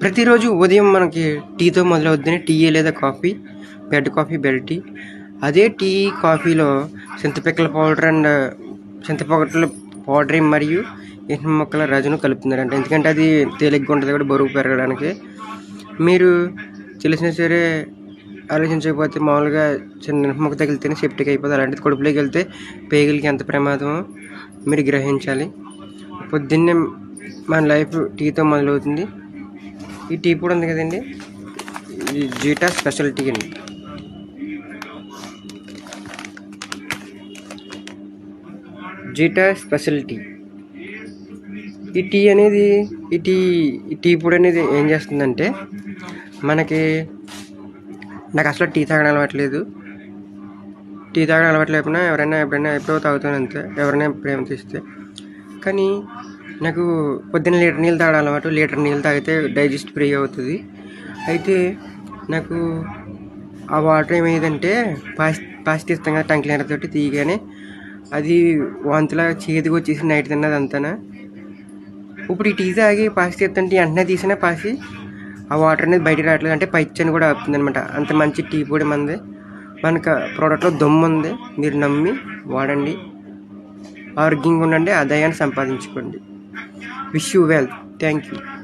ప్రతిరోజు ఉదయం మనకి టీతో మొదలవుద్దని టీ లేదా coffee bed coffee bed tea అదే టీ కాఫీలో చింతపిక్కల పౌడర్ అండ్ చింతపొక్కల పౌడర్ మరియు ఎండు మొక్కల రజను కలుపుతున్నారంట. ఎందుకంటే అది తేలిగ్గా ఉంటుంది కూడా బరువు పెరగడానికి. మీరు తెలిసినా సరే ఆలోచించకపోతే మామూలుగా చిన్న మొక్క తగిలితేనే సెప్టిక్ అయిపోతుంది. అలాంటిది కడుపులోకి వెళ్తే పేగులకి ఎంత ప్రమాదమో మీరు గ్రహించాలి. పొద్దున్నే మన లైఫ్ టీతో మొదలవుతుంది. ఈ టీ పొడి ఉంది కదండి. ఇది జీటా స్పెషల్ టీ అండి. జీటా స్పెషల్ టీ ఈ టీ అనేది ఈ టీ ఈ టీ పొడి అనేది ఏం చేస్తుందంటే మనకి నాకు అసలు టీ తాగడం అలవాట్లేదు. టీ తాగడం అలవాటు లేకుండా ఎవరైనా ఎప్పుడైనా ఎప్పుడో తాగుతాను అంతే ఎవరైనా ప్రేమ తీస్తే కానీ నాకు పొద్దున్న లీటర్ నీళ్ళు తాగడం అలవాటు లీటర్ నీళ్ళు తాగితే డైజెస్ట్ ఫ్రీ అవుతుంది. అయితే నాకు ఆ వాటర్ ఏమైందంటే పాస్ పాస్ తీస్తాం కదా టంక్ క్లీనర్ తోటి తీయగానే అది వాంతిలా చేతికి వచ్చేసి నైట్ తిన్నది అంతనా. ఇప్పుడు ఈ టీ తాగి పాసి తీస్తుంటే వెంటనే తీసినా పాసి ఆ వాటర్ అనేది బయటికి రావట్లేదు. అంటే పైచ్చని కూడా అవుతుంది అనమాట అంత మంచి టీ పొడి మంది. మనకు ప్రోడక్ట్లో దమ్ము ఉంది. మీరు నమ్మి వాడండి. ఆరోగ్యంగా ఉండండి. ఆదాయాన్ని సంపాదించుకోండి. Wish you well. Thank you.